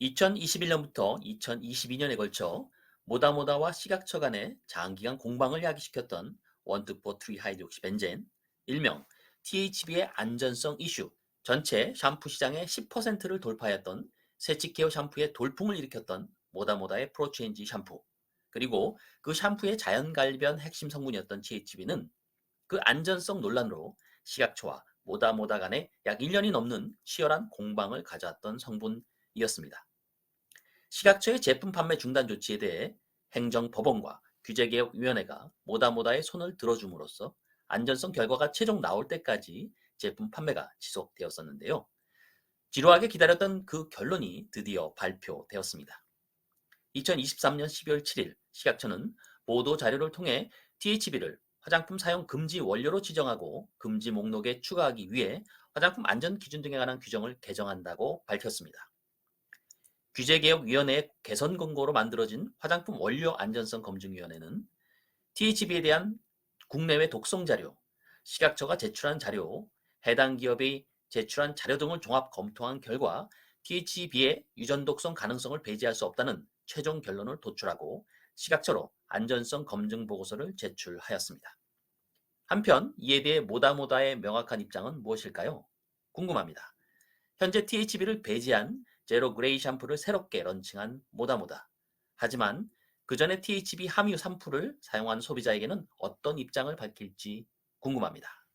2021년부터 2022년에 걸쳐 모다모다와 식약처 간의 장기간 공방을 야기시켰던 원투포 트리하이드록시 벤젠, 일명 THB의 안전성 이슈, 전체 샴푸 시장의 10%를 돌파했던 세치케어 샴푸의 돌풍을 일으켰던 모다모다의 프로체인지 샴푸, 그리고 그 샴푸의 자연갈변 핵심 성분이었던 THB는 그 안전성 논란으로 식약처와 모다모다 간에 약 1년이 넘는 치열한 공방을 가져왔던 성분이었습니다. 식약처의 제품 판매 중단 조치에 대해 행정법원과 규제개혁위원회가 모다모다의 손을 들어줌으로써 안전성 결과가 최종 나올 때까지 제품 판매가 지속되었었는데요. 지루하게 기다렸던 그 결론이 드디어 발표되었습니다. 2023년 12월 7일 식약처는 보도 자료를 통해 THB를 화장품 사용 금지 원료로 지정하고 금지 목록에 추가하기 위해 화장품 안전 기준 등에 관한 규정을 개정한다고 밝혔습니다. 규제개혁위원회의 개선 권고로 만들어진 화장품 원료 안전성 검증위원회는 THB에 대한 국내외 독성 자료, 식약처가 제출한 자료, 해당 기업이 제출한 자료 등을 종합 검토한 결과 THB의 유전 독성 가능성을 배제할 수 없다는 최종 결론을 도출하고 식약처로 안전성 검증 보고서를 제출하였습니다. 한편 이에 대해 모다모다의 명확한 입장은 무엇일까요? 궁금합니다. 현재 THB를 배제한 제로 그레이 샴푸를 새롭게 런칭한 모다모다. 하지만 그 전에 THB 함유 샴푸를 사용한 소비자에게는 어떤 입장을 밝힐지 궁금합니다.